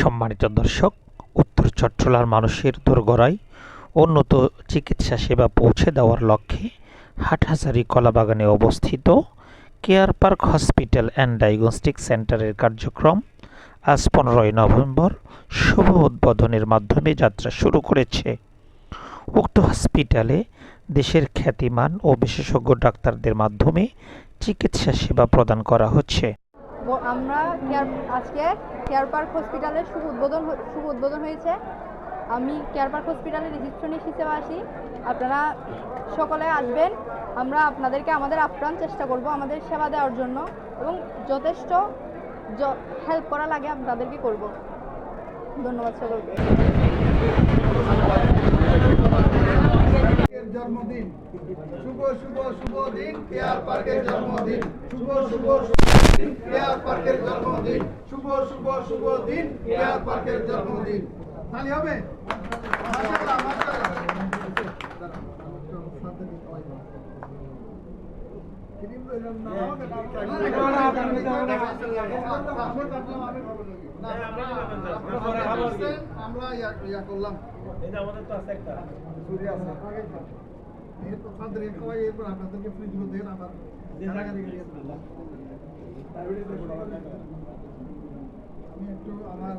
সম্মানিত দর্শক, উত্তর চট্টলার মানুষের দোরগোড়ায় উন্নত চিকিৎসা সেবা পৌঁছে দেওয়ার লক্ষ্যে হাটহাজারি কলাবাগানে অবস্থিত care park hospital and diagnostic সেন্টারের কার্যক্রম আজ পনেরোই নভেম্বর শুভ উদ্বোধনের মাধ্যমে যাত্রা শুরু করেছে। উক্ত হসপিটালে দেশের খ্যাতিমান ও বিশেষজ্ঞ ডাক্তারদের মাধ্যমে চিকিৎসা সেবা প্রদান করা হচ্ছে। আমরা কেয়ার আজকে কেয়ার পার্ক হসপিটালের শুভ উদ্বোধন শুভ উদ্বোধন হয়েছে। আমি কেয়ার পার্ক হসপিটালের রিসিপশনিস্ট হিসেবে আসি। আপনারা সকলে আসবেন। আমরা আপনাদেরকে আমাদের আপ্রাণ চেষ্টা করব আমাদের সেবা দেওয়ার জন্য এবং যথেষ্ট হেল্প করা লাগে আপনাদেরকে করব। ধন্যবাদ সকলকে। জন্মদিন। শুভ শুভ শুভ দিন, কেয়ার পার্কের জন্মদিন। শুভ শুভ শুভ দিন, কেয়ার পার্কের জন্মদিন। শুভ শুভ শুভ দিন, কেয়ার পার্কের জন্মদিন। তালি হবে। আমরা ইয়া করলাম এই তো ফাদের খাওয়াই এরপর আপনাদেরকে ফ্রিজ মধ্যে আবার আমি একটু আমার।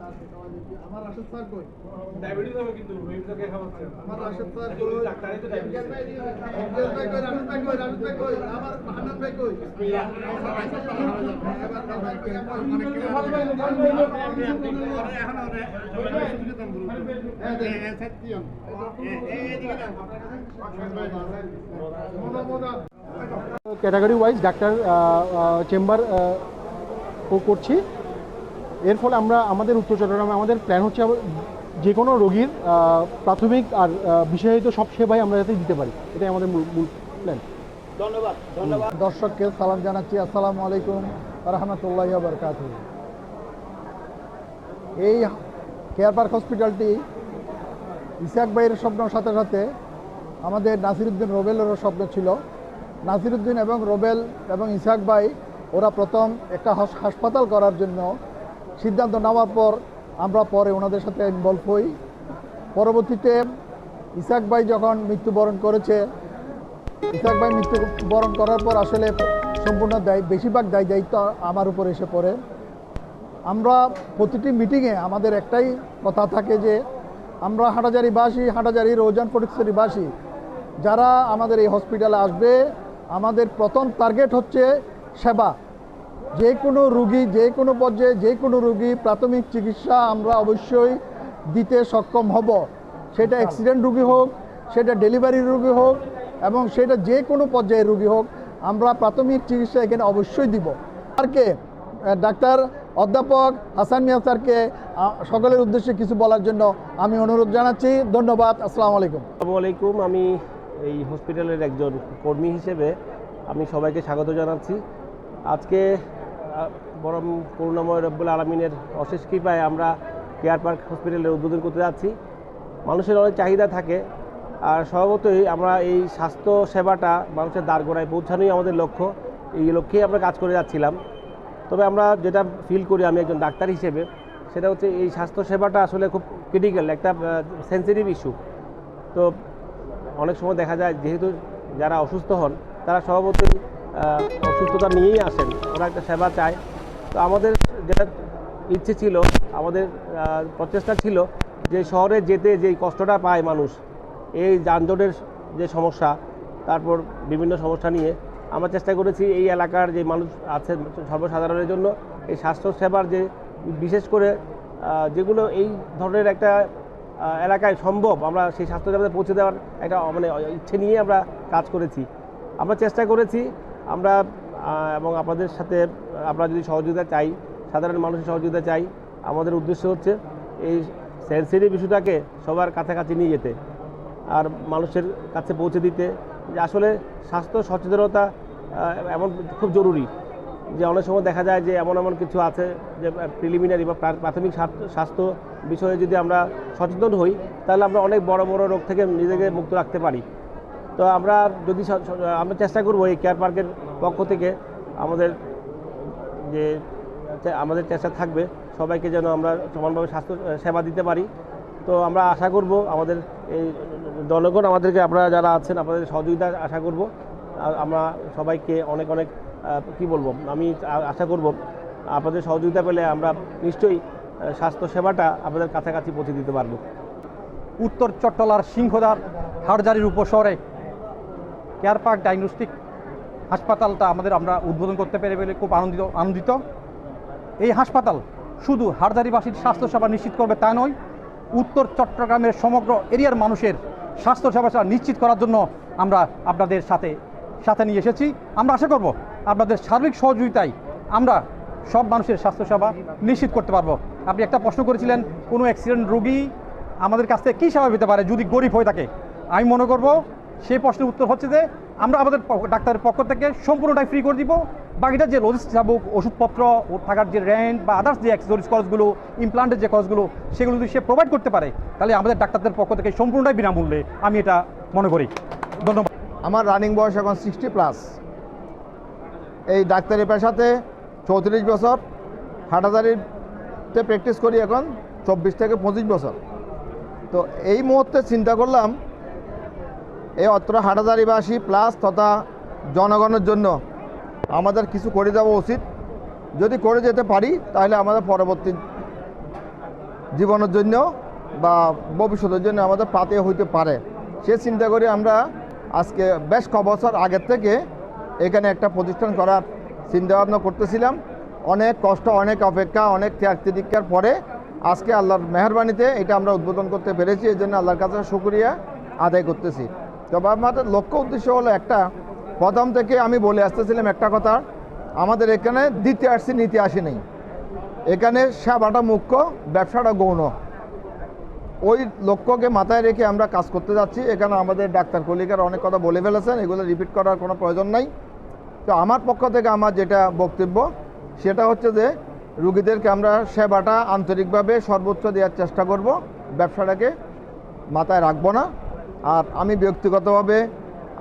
আমার রাশেদ স্যার কই? ডায়াবেটিস হবে কিন্তু রোহিতকে খাওয়াচ্ছে? আমার রাশেদ স্যার কই? ডাক্তারই তো ডায়াবেটিস ভাই কই রাশেদ ভাই কই রাশেদ ভাই কই আমার হান্নান ভাই কই এবার ভাই কই? আমার অনেক কিছু ভালো ভাই then category wise doctor chamber করছি। এর ফলে আমরা আমাদের উত্তর চট্টগ্রামে আমাদের প্ল্যান হচ্ছে যে কোনো রোগীর প্রাথমিক আর বিশেষায়িত সব সেবাই আমরা যাতে দিতে পারি। এটাই আমাদের মূল প্ল্যান দর্শককে সালাম জানাচ্ছি। আসসালামু আলাইকুম রহমতুল্লাহ বরকাত এই কেয়ার পার্ক হসপিটালটি ইসাক ভাইয়ের স্বপ্নের সাথে সাথে আমাদের নাসিরুদ্দিন রোবেলেরও স্বপ্ন ছিল। নাসিরুদ্দিন এবং রোবেল এবং ইসাক ভাই ওরা প্রথম একটা হাস- হাসপাতাল করার জন্য সিদ্ধান্ত নেওয়ার পর আমরা পরে ওনাদের সাথে ইনভলভ হই। পরবর্তীতে ইসাক ভাই যখন মৃত্যুবরণ করেছে, ইসাক ভাই মৃত্যুবরণ করার পর আসলে সম্পূর্ণ দায়, বেশিরভাগ দায় দায়িত্ব আমার উপর এসে পড়ে। আমরা প্রতিটি মিটিংয়ে আমাদের একটাই কথা থাকে যে, আমরা হাটাজারিবাসী, হাটাজারি রোজান ফটিকছড়িবাসী যারা আমাদের এই হসপিটালে আসবে, আমাদের প্রথম টার্গেট হচ্ছে সেবা। যে কোনো রুগী, যে কোনো পর্যায়ে যে কোনো রুগী প্রাথমিক চিকিৎসা আমরা অবশ্যই দিতে সক্ষম হব। সেটা অ্যাক্সিডেন্ট রুগী হোক, সেটা ডেলিভারি রুগী হোক এবং সেটা যে কোনো পর্যায়ে রুগী হোক, আমরা প্রাথমিক চিকিৎসা এখানে অবশ্যই দিব। স্যারকে ডাক্তার অধ্যাপক হাসান মিয়া স্যারকে সকলের উদ্দেশ্যে কিছু বলার জন্য আমি অনুরোধ জানাচ্ছি। ধন্যবাদ, আসসালামু আলাইকুম। আসসালামু আলাইকুম, আমি এই হসপিটালের একজন কর্মী হিসেবে আমি সবাইকে স্বাগত জানাচ্ছি। আজকে বরং করুণাময় রব্বুল আলমিনের অশেষ কৃপায় আমরা কেয়ার পার্ক হসপিটালের উদ্বোধন করতে যাচ্ছি। মানুষের অনেক চাহিদা থাকে। আর স্বভাবতই আমরা এই স্বাস্থ্য সেবাটা মানুষের দ্বারগোড়ায় পৌঁছানোই আমাদের লক্ষ্য। এই লক্ষ্যেই আমরা কাজ করে যাচ্ছিলাম। তবে আমরা যেটা ফিল করি, আমি একজন ডাক্তার হিসেবে, সেটা হচ্ছে এই স্বাস্থ্য সেবাটা আসলে খুব ক্রিটিক্যাল একটা সেন্সিটিভ ইস্যু তো অনেক সময় দেখা যায়, যেহেতু যারা অসুস্থ হন, তারা স্বভাবতই অসুস্থতা নিয়েই আসেন। ওরা একটা সেবা চায়। তো আমাদের যেটা ইচ্ছে ছিল, আমাদের প্রচেষ্টা ছিল যে শহরে যেতে যেই কষ্টটা পায় মানুষ, এই যানজটের যে সমস্যা, তারপর বিভিন্ন সমস্যা নিয়ে আমরা চেষ্টা করেছি এই এলাকার যে মানুষ আছে সর্বসাধারণের জন্য, এই স্বাস্থ্যসেবার যে, বিশেষ করে যেগুলো এই ধরনের একটা এলাকায় সম্ভব, আমরা সেই স্বাস্থ্যসেবাতে পৌঁছে দেওয়ার একটা মানে ইচ্ছে নিয়ে আমরা কাজ করেছি। আমরা চেষ্টা করেছি আমরা এবং আপনাদের সাথে, আমরা যদি সহযোগিতা চাই, সাধারণ মানুষের সহযোগিতা চাই, আমাদের উদ্দেশ্য হচ্ছে এই সেন্সিটিভ ইস্যুটাকে সবার কাছাকাছি নিয়ে যেতে আর মানুষের কাছে পৌঁছে দিতে। যে আসলে স্বাস্থ্য সচেতনতা এমন খুব জরুরি যে অনেক সময় দেখা যায় যে এমন এমন কিছু আছে যে প্রিলিমিনারি বা প্রা- প্রাথমিক স্বাস্থ্য বিষয়ে যদি আমরা সচেতন হই, তাহলে আমরা অনেক বড় বড় রোগ থেকে নিজেকে মুক্ত রাখতে পারি। তো আমরা যদি আমরা চেষ্টা করব এই কেয়ার পার্কের পক্ষ থেকে আমাদের যে আমাদের চেষ্টা থাকবে, সবাইকে যেন আমরা সমানভাবে স্বাস্থ্য সেবা দিতে পারি। তো আমরা আশা করব আমাদের এই জনগণ আমাদেরকে, আপনারা যারা আছেন, আপনাদের সহযোগিতা আশা করব। আর আমরা সবাইকে অনেক অনেক কি বলব, আমি আশা করব আপনাদের সহযোগিতা পেলে আমরা নিশ্চয়ই স্বাস্থ্য সেবাটা আপনাদের কাছাকাছি পৌঁছে দিতে পারব। উত্তর চট্টলার সিংহদার হাটজারির উপশহরে কেয়ার পার্ক ডায়াগনস্টিক হাসপাতালটা আমাদের আমরা উদ্বোধন করতে পেরে পেরে খুব আনন্দিত আনন্দিত। এই হাসপাতাল শুধু হাটজারিবাসীর স্বাস্থ্যসেবা নিশ্চিত করবে তা নয়, উত্তর চট্টগ্রামের সমগ্র এরিয়ার মানুষের স্বাস্থ্যসেবা নিশ্চিত করার জন্য আমরা আপনাদের সাথে সাথে নিয়ে এসেছি। আমরা আশা করব আপনাদের সার্বিক সহযোগিতায় আমরা সব মানুষের স্বাস্থ্যসেবা নিশ্চিত করতে পারব। আপনি একটা প্রশ্ন করেছিলেন, কোনো অ্যাক্সিডেন্ট রোগী আমাদের কাছ থেকে কী সেবা পেতে পারে যদি গরিব হয়ে থাকে? আমি মনে করব সেই প্রশ্নের উত্তর হচ্ছে যে আমরা আমাদের ডাক্তারের পক্ষ থেকে সম্পূর্ণটাই ফ্রি করে দিব। বাকিটা যে লজিস্টিক থাকুক, ওষুধপত্র থাকার যে রেন্ট বা আদার্স যে অ্যাক্সেসরিজ খরচগুলো ইমপ্লান্টের যে খরচগুলো সেগুলো যদি সে প্রোভাইড করতে পারে, তাহলে আমাদের ডাক্তারদের পক্ষ থেকে সম্পূর্ণটাই বিনামূল্যে আমি এটা মনে করি। ধন্যবাদ। আমার রানিং বয়স এখন সিক্সটি প্লাস এই ডাক্তারি পেশাতে চৌত্রিশ বছর হাটাদারিতে প্র্যাকটিস করি এখন চব্বিশ থেকে পঁচিশ বছর। তো এই মুহূর্তে চিন্তা করলাম এই অত্র হাটাদারিবাসী প্লাস তথা জনগণের জন্য আমাদের কিছু করে দেওয়া উচিত। যদি করে যেতে পারি, তাহলে আমাদের পরবর্তী জীবনের জন্য বা ভবিষ্যতের জন্য আমাদের পাতে হইতে পারে। সে চিন্তা করে আমরা আজকে বেশ ক বছর আগের থেকে এখানে একটা প্রতিষ্ঠান করার চিন্তা ভাবনা করতেছিলাম। অনেক কষ্ট, অনেক অপেক্ষা, অনেক ত্যাগ তিতিক্ষার পরে আজকে আল্লাহর মেহরবানিতে এটা আমরা উদ্বোধন করতে পেরেছি। এই জন্য আল্লাহর কাছে শুক্রিয়া আদায় করতেছি। তবে আমাদের লক্ষ্য উদ্দেশ্য হলো একটা। প্রথম থেকে আমি বলে আসতেছিলাম একটা কথা, আমাদের এখানে দিতে আসছি নিতে আসি নেই এখানে সেবাটা মুখ্য, ব্যবসাটা গৌণ। ওই লক্ষ্যকে মাথায় রেখে আমরা কাজ করতে যাচ্ছি। এখানে আমাদের ডাক্তার কলিকার অনেক কথা বলে ফেলেছেন, এগুলো রিপিট করার কোনো প্রয়োজন নাই। তো আমার পক্ষ থেকে আমার যেটা বক্তব্য, সেটা হচ্ছে যে, রুগীদেরকে আমরা সেবাটা আন্তরিকভাবে সর্বোচ্চ দেওয়ার চেষ্টা করব। ব্যবসাটাকে মাথায় রাখব না। আর আমি ব্যক্তিগতভাবে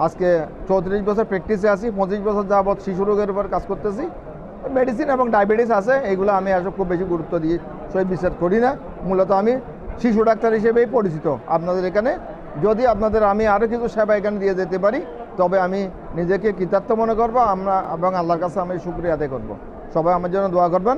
আজকে চৌত্রিশ বছর প্র্যাকটিসে আছি, পঁচিশ বছর যাবৎ শিশু রোগের উপর কাজ করতেছি। মেডিসিন এবং ডায়াবেটিস আছে, এগুলো আমি আসলে খুব বেশি গুরুত্ব দিয়ে সই বিচার করি না। মূলত আমি শিশু ডাক্তার হিসেবেই পরিচিত আপনাদের এখানে। যদি আপনাদের আমি আরও কিছু সেবা এখানে দিয়ে যেতে পারি, তবে আমি নিজেকে কৃতার্থ মনে করব। আমরা এবং আল্লাহর কাছে আমি শুক্রিয়া আদায় করব। সবাই আমার জন্য দোয়া করবেন।